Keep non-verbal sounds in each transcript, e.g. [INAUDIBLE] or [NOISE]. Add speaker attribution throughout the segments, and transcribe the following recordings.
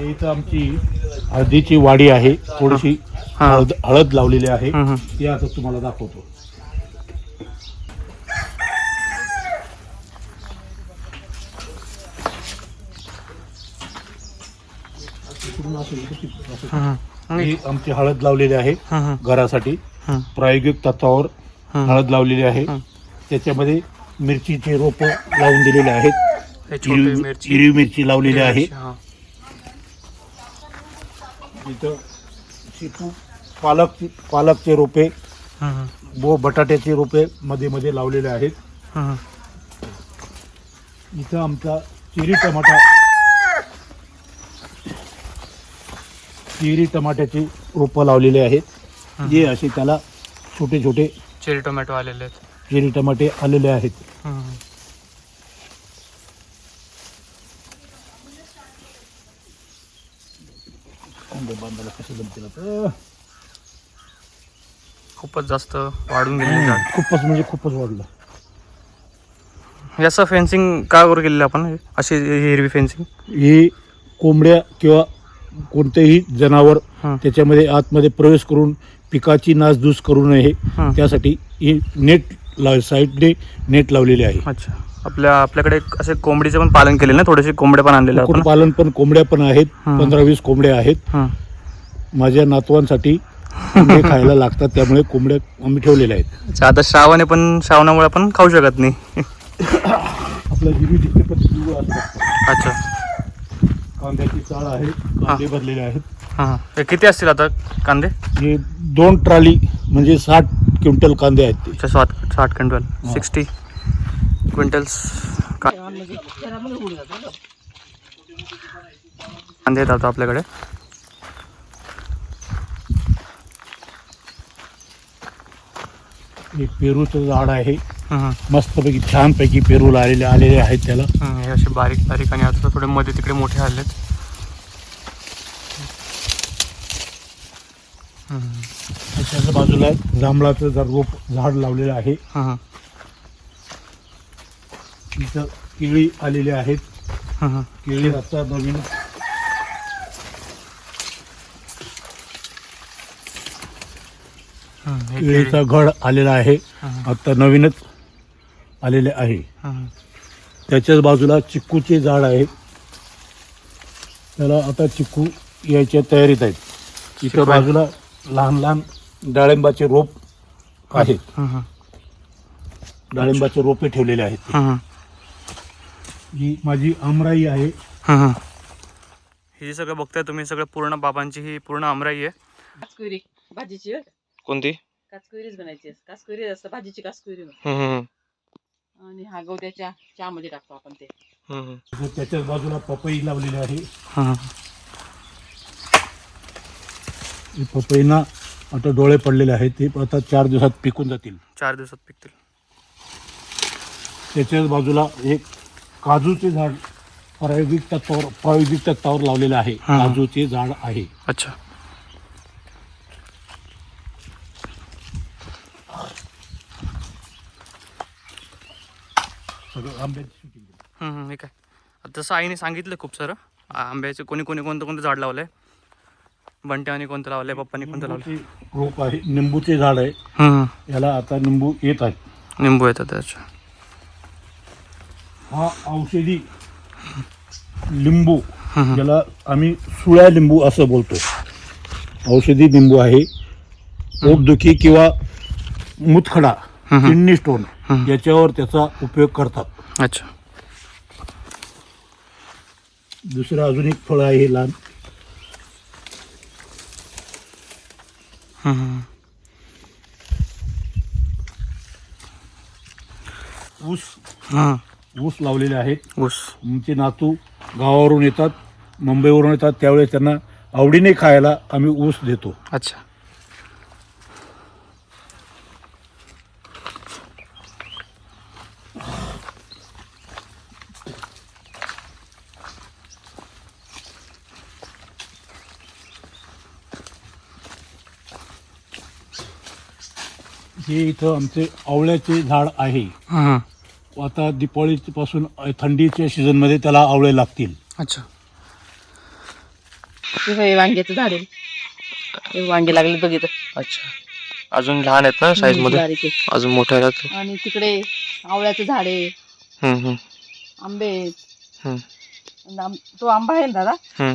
Speaker 1: इथं आमची हळदीची वाडी आहे थोडीशी
Speaker 2: हा.
Speaker 1: हळद हळद लावलेली आहे. ती आता तुम्हाला दाखवतो ही आमची हळद लावलेली आहे घरासाठी. प्रायोगिक तत्वावर. हळद लावलेली आहे.
Speaker 2: हं.
Speaker 1: त्याच्यामध्ये मिरचीचे रोप लावून दिलेले आहेत.
Speaker 2: हे छोटे
Speaker 1: हिरवी
Speaker 2: मिरची.
Speaker 1: हिरवी मिरची लावलेली आहे.
Speaker 2: हा.
Speaker 1: इथं शेपू पालक पालकचे रोपे व बटाट्याचे रोपे मध्ये मध्ये लावलेले आहेत. इथं आमचा चेरी टमाटा चेरी टमाट्याची रोपं लावलेले आहेत. जे असे त्याला छोटे छोटे
Speaker 2: चेरी टोमॅटो आलेले आहेत.
Speaker 1: चेरी टमाटे आलेले आहेत.
Speaker 2: हम्म.
Speaker 1: कांदे बांधायला कसे जमतील आता?
Speaker 2: खूपच जास्त वाढून गेलेले झाड
Speaker 1: खूपच म्हणजे खूपच वाढलं.
Speaker 2: असं फेन्सिंग का वर केलेलं आपण? अशी हिरवी फेन्सिंग
Speaker 1: ही कोंबड्या किंवा कोणतेही जनावर
Speaker 2: हं.
Speaker 1: त्याच्यामध्ये आतमध्ये प्रवेश करून पिकाची नासधूस करू नये.
Speaker 2: हं.
Speaker 1: त्यासाठी ही नेट लाव साईडने नेट लावलेली आहे.
Speaker 2: अच्छा. आपल्या आपल्याकडे असे कोंबडीचे पण पालन केलेलं ना? थोडेसे कोंबडे पण आणलेले आपण
Speaker 1: पालन पण कोंबड्या पण आहेत.
Speaker 2: हं.
Speaker 1: पंधरा वीस कोंबड्या आहेत.
Speaker 2: हं.
Speaker 1: माझ्या नातवांसाठी कोंबडे [LAUGHS] खायला लागतात त्यामुळे कोंबड्या आम्ही ठेवलेल्या आहेत.
Speaker 2: अच्छा आता श्रावण आहे पण श्रावणामुळे आपण खाऊ शकत नाही.
Speaker 1: आपलं जिरी जिथे पण जीव असतात.
Speaker 2: अच्छा.
Speaker 1: कांद्याची चाळ आहे कांदे भरलेले आहेत.
Speaker 2: हां किती असतील आता कांदे?
Speaker 1: हे दोन ट्राली म्हणजे साठ क्विंटल कांदे आहेत ते.
Speaker 2: अच्छा साठ साठ क्विंटल. सिक्स्टी क्विंटल्स कांदे आहेत आता आपल्याकडे.
Speaker 1: हे पेरूचं झाड आहे. मस्तपैकी छानपैकी पेरू आलेले आलेले आहेत त्याला
Speaker 2: हं, असे बारीक बारीक आणि आता थोडे मध्ये तिकडे मोठे आलेत.
Speaker 1: त्याच्या बाजूला जांभळाचं जर रोप झाड लावलेलं आहे
Speaker 2: हं, हं.
Speaker 1: तिथं केळी आलेली आहेत
Speaker 2: हं, हं.
Speaker 1: केळी आता नवीन
Speaker 2: केळी.
Speaker 1: केळीचा घड आलेला आहे. आता नवीनच आलेले आहे
Speaker 2: हं, हं.
Speaker 1: त्याच्याच बाजूला चिक्कूचे झाड आहे त्याला आता चिक्कू यायच्या तयारीत आहेत इथं. बाजूला लहान लहान डाळिंबाचे रोप आहेत
Speaker 2: हं, हं.
Speaker 1: डाळिंबाचे रोपे ठेवलेले आहेत
Speaker 2: हं, हं.
Speaker 1: ही माझी आमराई आहे
Speaker 2: हं, हं. हे जे सगळं बघताय तुम्ही सगळं पूर्ण बाबांची ही पूर्ण आमराई आहे
Speaker 3: भाजीची का?
Speaker 2: कोणती
Speaker 3: काचकुरीच बनायची काचकुरी असतं भाजीची काचकुरी
Speaker 2: हं, हं,
Speaker 3: आणि हा गवत्याच्या चहामध्ये टाकतो आपण ते.
Speaker 2: हं, हं.
Speaker 1: त्याच्याच बाजूला पपई लावलेली आहे.
Speaker 2: हं, हं.
Speaker 1: ही पपईना आता डोळे पडलेले आहेत. ते आता चार दिवसात पिकून जातील.
Speaker 2: चार दिवसात पिकतील.
Speaker 1: त्याच्याच बाजूला एक काजूचे झाड प्रायोगिक तत्वावर प्रायोगिक तत्वावर लावलेलं आहे.
Speaker 2: हा.
Speaker 1: काजूचे झाड आहे.
Speaker 2: अच्छा.
Speaker 1: सगळं आंब्याची केली.
Speaker 2: हं, काय आता तसं आईने सांगितलं खूप सारं आ- आंब्याचे कोणी कोणी कोणतं कोणतं झाड लावलंय बंट्याने कोणतं लावलंय पप्पानी कोणतं लावलंय
Speaker 1: निंबूचे रोप आहे निंबूचे झाड आहे. याला आता निंबू येत आहेत
Speaker 2: निंबू येतात त्याच्या
Speaker 1: हा औषधी लिंबू. ज्याला आम्ही सुळ्या लिंबू असं बोलतो औषधी लिंबू आहे पोटदुखी किंवा मुतखडा. Kidney stone. याच्यावर त्याचा उपयोग करतात.
Speaker 2: अच्छा.
Speaker 1: दुसरं अजून एक फळ आहे हे लहान. ऊस.
Speaker 2: हं.
Speaker 1: ऊस लावलेले आहेत.
Speaker 2: ऊस.
Speaker 1: आमचे नातू गावावरून येतात मुंबईवरून येतात त्यावेळेस त्यांना आवडीने खायला आम्ही ऊस देतो.
Speaker 2: अच्छा.
Speaker 1: हे इथं आमचे आवळ्याचे झाड आहे.
Speaker 2: हां.
Speaker 1: आता दिपावळीपासून थंडीच्या सीझनमध्ये त्याला आवळे लागतील.
Speaker 2: अच्छा.
Speaker 3: हे वांग्याचं झाड आहे. हे वांगे लागले बघितलं
Speaker 2: अच्छा. अजून लहान आहेत ना साईजमध्ये?
Speaker 3: बारीक आहे.
Speaker 2: अजून मोठे आहेत?
Speaker 3: आणि तिकडे आवळ्याचं झाड आहे.
Speaker 2: हम्म, हम्म,
Speaker 3: आंबे आहेत.
Speaker 2: हम्म,
Speaker 3: आणि आम- तो आंबा आहे ना दादा?
Speaker 2: हम्म.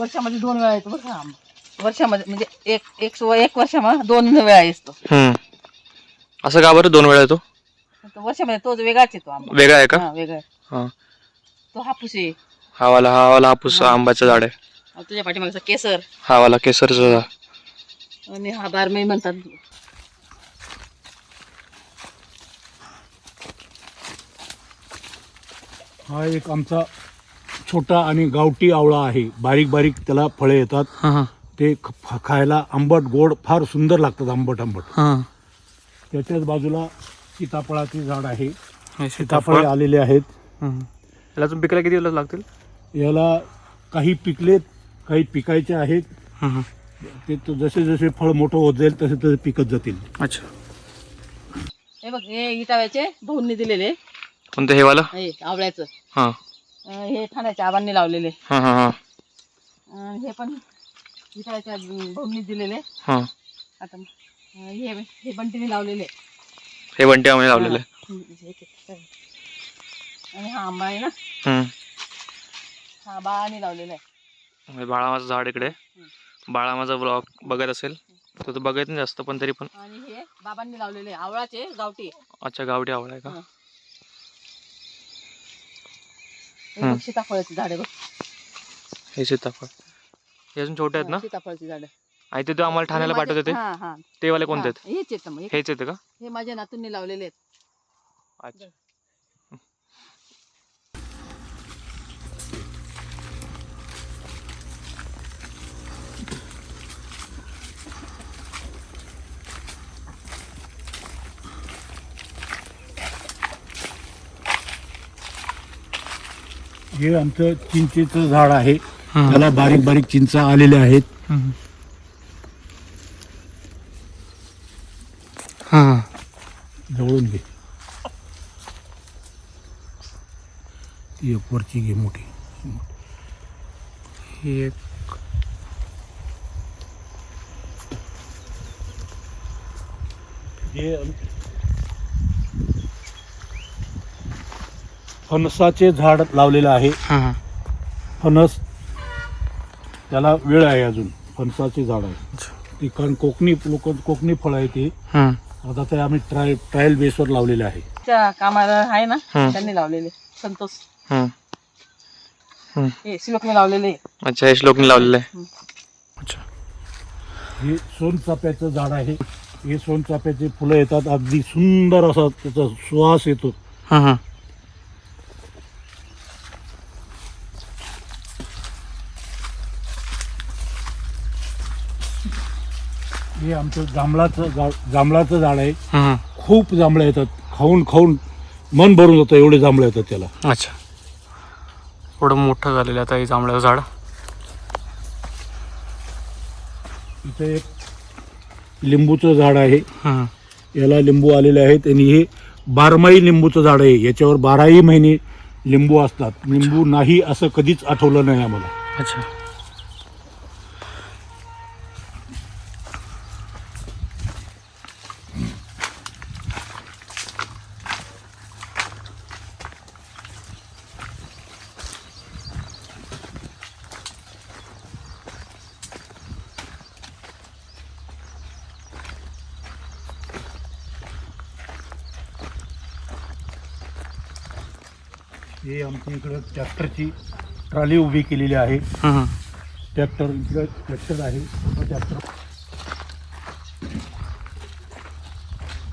Speaker 3: वर्षामध्ये दोन वेळा येतो बरं का आंबा. वर्षामध्ये म्हणजे एक एक एक वर्षामध्ये दोन वेळा येतो
Speaker 2: हम्म. असं का बरं? दोन वेळा येतो?
Speaker 3: तो वर्षामध्ये तोच वेगळाच येतो आंबा.
Speaker 2: वेगळा आहे का?
Speaker 3: हा वेगळा आहे.
Speaker 2: हा.
Speaker 3: तो हापूस आहे.
Speaker 2: हा वाला हा वाला हापूस
Speaker 3: हा.
Speaker 2: आंब्याचं झाड आहे.
Speaker 3: आणि तुझ्या पाठीमागचा केसर.
Speaker 2: हा वाला केसरचं झाड.
Speaker 3: आणि हा बारमाही म्हणतात.
Speaker 1: हा एक आमचा छोटा आणि गावठी आवळा आहे. बारीक बारीक त्याला फळे येतात.
Speaker 2: हां हां.
Speaker 1: ते ख- खायला आंबट गोड फार सुंदर लागतात आंबट आंबट.
Speaker 2: हां.
Speaker 1: त्याच्याच बाजूला सीताफळाचे झाड आहे.
Speaker 2: हे
Speaker 1: सीताफळे.
Speaker 2: सीताफळ
Speaker 1: आलेले आहेत.
Speaker 2: याला अजून पिकायला किती दिवस लागतील?
Speaker 1: याला काही पिकलेत काही पिकायचे आहेत. ते त- जसे जसे फळ मोठं होत जाईल तसे तसे पिकत जातील.
Speaker 2: अच्छा.
Speaker 3: हे बघ हे इटाव्याचे भाऊंनी दिलेले.
Speaker 2: कोणतं हे वाला?
Speaker 3: हे आवळ्याचं.
Speaker 2: हां.
Speaker 3: अं, हे ठाण्याच्या आबांनी लावलेले.
Speaker 2: हां हां हां.
Speaker 3: अं, हे पण इटाव्याच्या भाऊंनी दिलेले.
Speaker 2: हां.
Speaker 3: आता हे हे बंटीने लावलेले.
Speaker 2: हे बंटी आम्ही लावलेलं.
Speaker 3: आणि हा आंबा आहे ना. हा बाळाने लावलेला आहे.
Speaker 2: बाळामाचं झाड इकडे. बाळा माझा ब्लॉग बघत असेल तो तर बघत नाही जास्त पण तरी पण.
Speaker 3: आणि हे बाबांनी लावलेले आहे. आवळाचे गावठी.
Speaker 2: अच्छा गावठी आवड आहे का?
Speaker 3: हा. सीताफळाची झाड बघ.
Speaker 2: हे सीताफळ. हे अजून छोटे आहेत ना?
Speaker 3: सीताफळाची झाड.
Speaker 2: आणि ते तो आम्हाला ठाण्याला पाठवत होते
Speaker 3: हा हा.
Speaker 2: ते वाले कोणते आहेत
Speaker 3: हा, हेच मग.
Speaker 2: हेच येते का?
Speaker 3: हे माझ्या नातूंनी लावलेले आहेत.
Speaker 2: अच्छा.
Speaker 1: हे आमचं चिंचेचं झाड आहे. त्याला बारीक बारीक चिंचा आलेल्या आहेत.
Speaker 2: हां.
Speaker 1: जवळून घे. ती एक वरची घे मोठी.
Speaker 2: ही एक.
Speaker 1: हे फणसाचे झाड लावलेलं आहे. फणस त्याला वेळ आहे अजून फणसाचे झाड आहे ते कारण कोकणी लोक कोकणी फळ आहे ते.
Speaker 2: हां.
Speaker 1: आता ते आम्ही ट्राय ट्रायल बेसवर लावलेले आहे.
Speaker 3: त्या कामाला आहे ना. त्यांनी लावलेले. संतोष.
Speaker 2: हां.
Speaker 3: हे. लावलेले.
Speaker 2: अच्छा हे श्लोकने लावलेलं आहे.
Speaker 3: हं.
Speaker 2: अच्छा.
Speaker 1: हे सोनचाफ्याचं झाड आहे. हे सोनचाफ्याचे फुलं येतात. अगदी सुंदर असा त्याचा सुवास येतो.
Speaker 2: हां
Speaker 1: आमचं जांभळाचं जांभळाचं झाड आहे. खूप जांभळं येतात. खाऊन खाऊन मन भरून जातं एवढे जांभळं येतात त्याला.
Speaker 2: अच्छा. थोडं मोठं झालेलं आहे आता हे जांभळ्याचं झाड.
Speaker 1: इथे एक लिंबूचं झाड आहे. याला लिंबू आलेले आहेत आणि हे बारमाही लिंबूचं झाड आहे. याच्यावर बाराही महिने लिंबू असतात. लिंबू नाही असं कधीच आठवलं नाही आम्हाला.
Speaker 2: अच्छा.
Speaker 1: हे आमच्या इकडं ट्रॅक्टरची ट्रॉली उभी केलेली आहे. ट्रॅक्टर इकडं ट्रॅक्टर आहे. ट्रॅक्टर.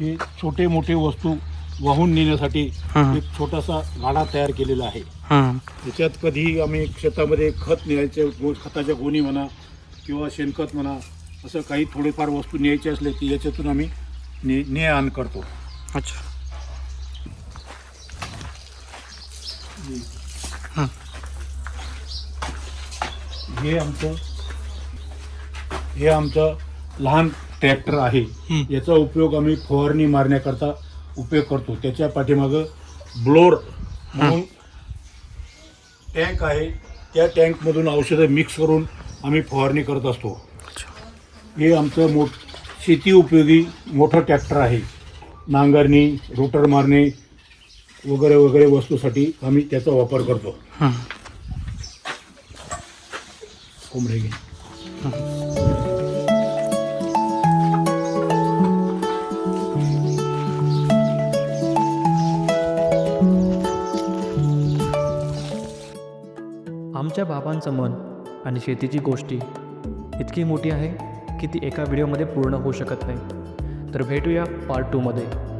Speaker 1: हे छोटे मोठे वस्तू वाहून नेण्यासाठी. एक छोटासा गाडा तयार केलेला आहे.
Speaker 2: हां.
Speaker 1: त्याच्यात कधीही आम्ही शेतामध्ये खत न्यायचे खताच्या गोणी म्हणा किंवा शेणखत म्हणा असं काही थोडेफार वस्तू न्यायचे असले की याच्यातून आम्ही ने ने आण करतो.
Speaker 2: अच्छा.
Speaker 1: हे. आमचं हे आमचं लहान ट्रॅक्टर आहे. याचा उपयोग आम्ही फवारणी मारण्याकरता उपयोग करतो. त्याच्या पाठीमागं ब्लोअर म्हणून टँक आहे. त्या टँकमधून औषधं मिक्स करून आम्ही फवारणी करत असतो. हे आमचं मोठ शेती उपयोगी मोठं ट्रॅक्टर आहे. नांगरणी रोटर मारणे वगैरे वगैरे वस्तूसाठी आम्ही त्याचा वापर करतो.
Speaker 2: हं.
Speaker 1: कोंबडे घे.
Speaker 4: आमच्या बाबांचं मन आणि शेतीची गोष्टी इतकी मोठी आहे की ती एका व्हिडिओमध्ये पूर्ण होऊ शकत नाही. तर भेटूया पार्ट टूमध्ये